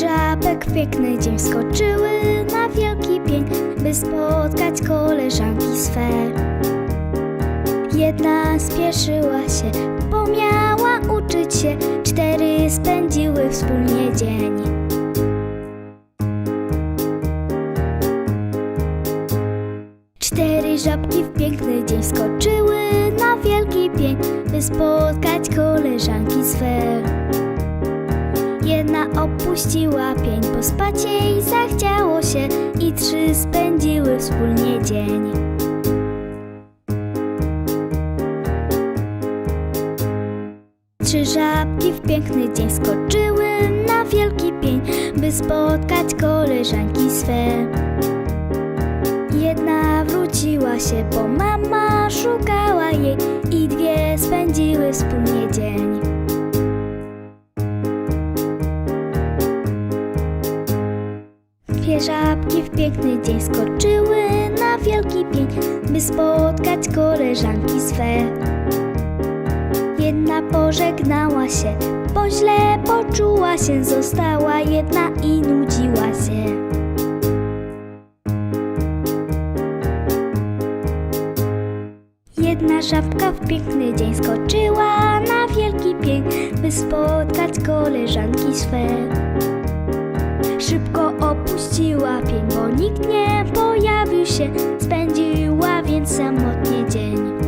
Żabek w piękny dzień skoczyły na wielki pień, by spotkać koleżanki swe. Jedna spieszyła się, bo miała uczyć się, cztery spędziły wspólnie dzień. Cztery żabki w piękny dzień skoczyły na wielki pień, by spotkać koleżanki swe. Jedna opuściła pień, bo spać jej zachciało się i trzy spędziły wspólnie dzień. Trzy żabki w piękny dzień skoczyły na wielki pień, by spotkać koleżanki swe. Jedna wróciła się, bo mama szukała jej i dwie spędziły wspólnie dzień. Dwie żabki w piękny dzień skoczyły na wielki pień, by spotkać koleżanki swe. Jedna pożegnała się, bo źle poczuła się, została jedna i nudziła się. Jedna żabka w piękny dzień skoczyła na wielki pień, by spotkać koleżanki swe. Opuściła pień, bo nikt nie pojawił się, spędziła więc samotnie dzień.